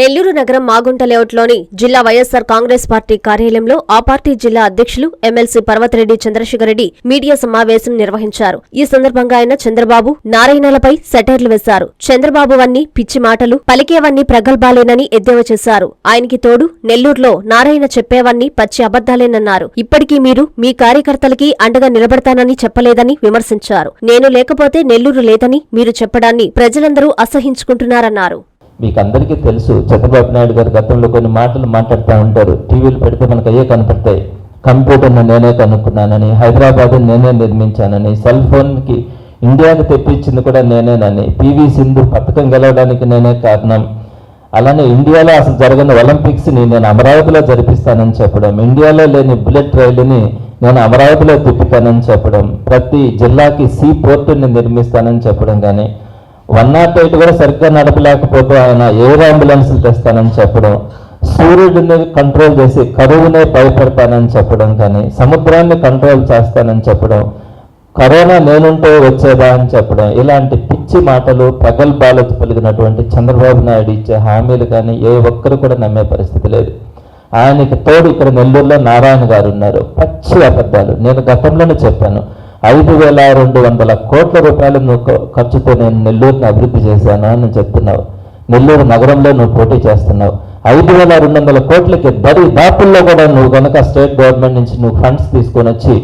నెల్లూరు నగరం మాగుంట లేఅవుట్లోని జిల్లా వైఎస్సార్ కాంగ్రెస్ పార్టీ కార్యాలయంలో ఆ పార్టీ జిల్లా అధ్యక్షులు ఎమ్మెల్సీ పర్వతిరెడ్డి చంద్రశేఖర్ రెడ్డి మీడియా సమావేశం నిర్వహించారు. ఈ సందర్భంగా ఆయన చంద్రబాబు నారాయణలపై సెటైర్లు వేశారు. చంద్రబాబు వన్ని పిచ్చి మాటలు పలికేవన్నీ ప్రగల్భాలేనని ఎద్దేవా చేశారు. ఆయనకి తోడు నెల్లూరులో నారాయణ చెప్పేవన్నీ పచ్చి అబద్దాలేనన్నారు ఇప్పటికీ మీరు మీ కార్యకర్తలకి అండగా నిలబడతానని చెప్పలేదని విమర్శించారు. నేను లేకపోతే నెల్లూరు లేదని మీరు చెప్పడాన్ని ప్రజలందరూ అసహించుకుంటున్నారన్నారు. మీకు అందరికీ తెలుసు చంద్రబాబు నాయుడు గారు గతంలో కొన్ని మాటలు మాట్లాడుతూ ఉంటారు. టీవీలు పెడితే మనకు అయ్యే కనపడతాయి. కంప్యూటర్ను నేనే కనుక్కున్నానని హైదరాబాద్ నేనే నిర్మించానని సెల్ ఫోన్కి ఇండియాకి తెప్పించింది కూడా నేనేనని పివి సింధు పథకం గెలవడానికి నేనే కారణం. అలానే ఇండియాలో అసలు జరగని ఒలింపిక్స్ని నేను అమరావతిలో జరిపిస్తానని చెప్పడం ఇండియాలో లేని బుల్లెట్ రైలుని నేను అమరావతిలో తిప్పుతానని చెప్పడం ప్రతి జిల్లాకి సీ పోర్టుని నిర్మిస్తానని చెప్పడం కానీ వన్ నాట్ ఎయిట్ కూడా సరిగ్గా నడపలేకపోతే ఆయన ఎయిర్ అంబులెన్స్లు తెస్తానని చెప్పడం సూర్యుడిని కంట్రోల్ చేసి కరువునే భయపడతానని చెప్పడం కానీ సముద్రాన్ని కంట్రోల్ చేస్తానని చెప్పడం కరోనా నేనుంటే వచ్చేదా అని చెప్పడం ఇలాంటి పిచ్చి మాటలు ప్రగల్భాలు పలిగినటువంటి చంద్రబాబు నాయుడు ఇచ్చే హామీలు కానీ ఏ ఒక్కరు కూడా నమ్మే పరిస్థితి లేదు. ఆయనకి తోడు ఇక్కడ నెల్లూరులో నారాయణ గారు ఉన్నారు. పచ్చి అబద్ధాలు. నేను గతంలోనే చెప్పాను. ఐదు వేల రెండు వందల కోట్ల రూపాయలు నువ్వు ఖర్చుతో నేను నెల్లూరుని అభివృద్ధి చేశాను అని చెప్తున్నావు. నెల్లూరు నగరంలో నువ్వు పోటీ చేస్తున్నావు. ఐదు వేల రెండు వందల కోట్లకి బడి దాపుల్లో కూడా నువ్వు కనుక స్టేట్ గవర్నమెంట్ నుంచి నువ్వు ఫండ్స్ తీసుకొని వచ్చి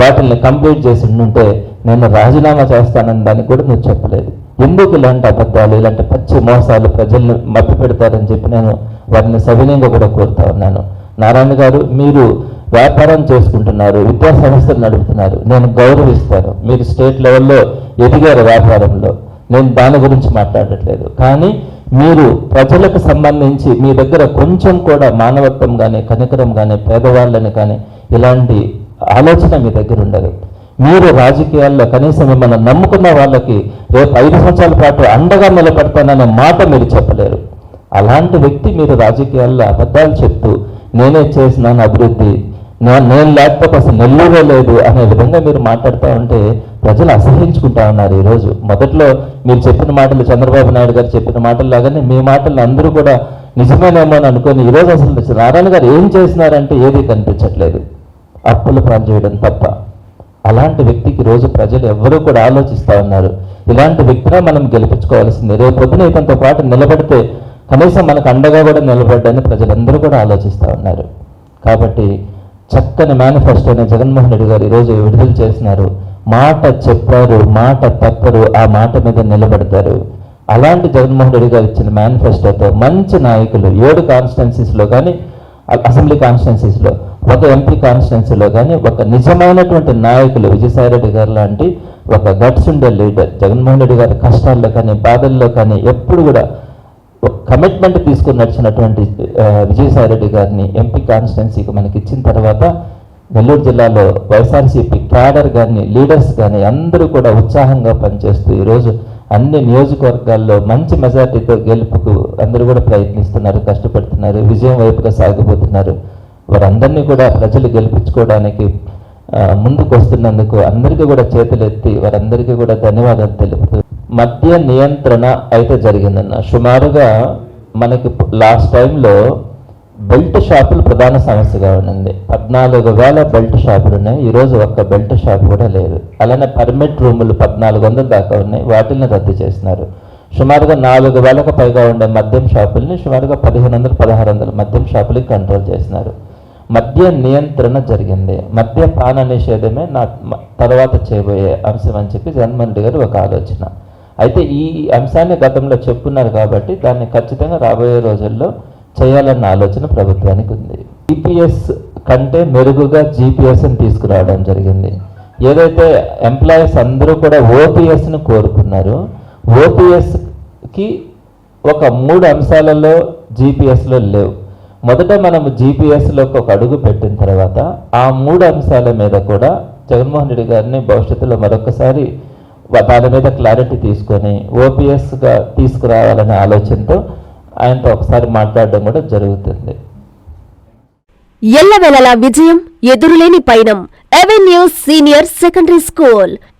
వాటిని కంప్లీట్ చేసి ఉంటే నేను రాజీనామా చేస్తానని దానికి కూడా నువ్వు చెప్పలేదు. ఎందుకు ఇలాంటి అబద్ధాలు ఇలాంటి పచ్చి మోసాలు ప్రజల్ని మభ్య పెడతారని చెప్పి నేను వారిని సవినయంగా కూడా కోరుతా ఉన్నాను. నారాయణ గారు మీరు వ్యాపారం చేసుకుంటున్నారు విద్యా సంస్థలు నడుపుతున్నారు. నేను గౌరవిస్తాను మీరు స్టేట్ లెవెల్లో ఎదిగారు వ్యాపారంలో. నేను దాని గురించి మాట్లాడట్లేదు. కానీ మీరు ప్రజలకు సంబంధించి మీ దగ్గర కొంచెం కూడా మానవత్వం కానీ కనికరం కానీ పేదవాళ్ళని కానీ ఇలాంటి ఆలోచన మీ దగ్గర ఉండదు. మీరు రాజకీయాల్లో కనీసం మిమ్మల్ని నమ్ముకున్న వాళ్ళకి రేపు ఐదు సంవత్సరాల పాటు అండగా నిలబడతాననే మాట మీరు చెప్పలేరు. అలాంటి వ్యక్తి మీరు రాజకీయాల్లో అబద్ధాలు చెప్తూ నేనే చేసినాను అభివృద్ధి నా- నేను లేకపోతే అసలు నెల్లూరే లేదు అనే విధంగా మీరు మాట్లాడుతూ ఉంటే ప్రజలు అసహించుకుంటా ఉన్నారు ఈరోజు. మొదట్లో మీరు చెప్పిన మాటలు చంద్రబాబు నాయుడు గారు చెప్పిన మాటలు లాగానే మీ మాటలు అందరూ కూడా నిజమేనేమో అని అనుకొని ఈరోజు అసలు నారాయణ గారు ఏం చేసినారంటే ఏది కనిపించట్లేదు. అప్పులు పాలు చేయడం తప్ప. అలాంటి వ్యక్తికి రోజు ప్రజలు ఎవ్వరూ కూడా ఆలోచిస్తూ ఉన్నారు. ఇలాంటి వ్యక్తినే మనం గెలిపించుకోవాల్సింది. రేపు పొద్దున ఇతనితో పాటు నిలబడితే కనీసం మనకు అండగా కూడా నిలబడ్డని ప్రజలందరూ కూడా ఆలోచిస్తూ ఉన్నారు. కాబట్టి చక్కని మేనిఫెస్టోని జగన్మోహన్ రెడ్డి గారు ఈరోజు విడుదల చేసినారు. మాట చెప్పారు మాట తప్పరు ఆ మాట మీద నిలబడతారు. అలాంటి జగన్మోహన్ రెడ్డి గారు ఇచ్చిన మేనిఫెస్టోతో మంచి నాయకులు ఏడు కాన్స్టిట్యున్సీస్లో కానీ అసెంబ్లీ కాన్స్టిట్యున్సీస్లో ఒక ఎంపీ కాన్స్టిట్యున్సీలో కానీ ఒక నిజమైనటువంటి నాయకులు విజయసాయిరెడ్డి గారు లాంటి ఒక గట్స్ ఉండే లీడర్ జగన్మోహన్ రెడ్డి గారి కష్టాల్లో కానీ బాధల్లో కానీ ఎప్పుడు కూడా కమిట్మెంట్ తీసుకుని నడిచినటువంటి విజయసాయి రెడ్డి గారిని ఎంపీ కాన్స్టిట్యున్సీకి మనకి ఇచ్చిన తర్వాత నెల్లూరు జిల్లాలో వైఎస్ఆర్సీపీ క్యాడర్ కానీ లీడర్స్ కానీ అందరూ కూడా ఉత్సాహంగా పనిచేస్తూ ఈరోజు అన్ని నియోజకవర్గాల్లో మంచి మెజార్టీతో గెలుపుకు అందరూ కూడా ప్రయత్నిస్తున్నారు కష్టపడుతున్నారు విజయం వైపుగా సాగిపోతున్నారు. వారందరినీ కూడా ప్రజలు గెలిపించుకోవడానికి ముందుకు వస్తున్నందుకు అందరికీ కూడా చేతులెత్తి వారందరికీ కూడా ధన్యవాదాలు తెలుపుతూ మద్య నియంత్రణ అయితే జరిగిందన్న. సుమారుగా మనకి లాస్ట్ టైంలో బెల్ట్ షాపులు ప్రధాన సమస్యగా ఉండింది. పద్నాలుగు వేల బెల్ట్ షాపులు ఉన్నాయి. ఈరోజు ఒక్క బెల్ట్ షాప్ కూడా లేదు. అలానే పర్మిట్ రూములు పద్నాలుగు వందల దాకా ఉన్నాయి. వాటిని రద్దు చేసినారు. సుమారుగా నాలుగు వేలకు పైగా ఉండే మద్యం షాపుల్ని సుమారుగా పదిహేను వందలు పదహారు వందల మద్యం షాపులకి కంట్రోల్ చేసినారు. మద్య నియంత్రణ జరిగింది. మద్య పాన నిషేధమే నా తర్వాత చేయబోయే అంశం అని చెప్పి జగన్మోహన్ రెడ్డి గారు ఒక ఆలోచన. అయితే ఈ అంశాన్ని గతంలో చెప్పున్నారు కాబట్టి దాన్ని ఖచ్చితంగా రాబోయే రోజుల్లో చేయాలన్న ఆలోచన ప్రభుత్వానికి ఉంది. జీపీఎస్ కంటే మెరుగుగా జీపీఎస్ని తీసుకురావడం జరిగింది. ఏదైతే ఎంప్లాయీస్ అందరూ కూడా ఓపీఎస్ను కోరుకున్నారో ఓపీఎస్కి ఒక మూడు అంశాలలో జీపీఎస్లో లేవు. మొదట మనం జీపీఎస్లోకి ఒక అడుగు పెట్టిన తర్వాత ఆ మూడు అంశాల మీద కూడా జగన్మోహన్ రెడ్డి గారిని భవిష్యత్తులో మరొకసారి దాని మీద క్లారిటీ తీసుకొని ఓపీఎస్గా తీసుకురావాలనే ఆలోచనతో ఆయనతో ఒకసారి మాట్లాడడం కూడా జరుగుతుంది. ఎల్లవెలలా విజయం ఎదురులేని పయనం. Avenue senior secondary school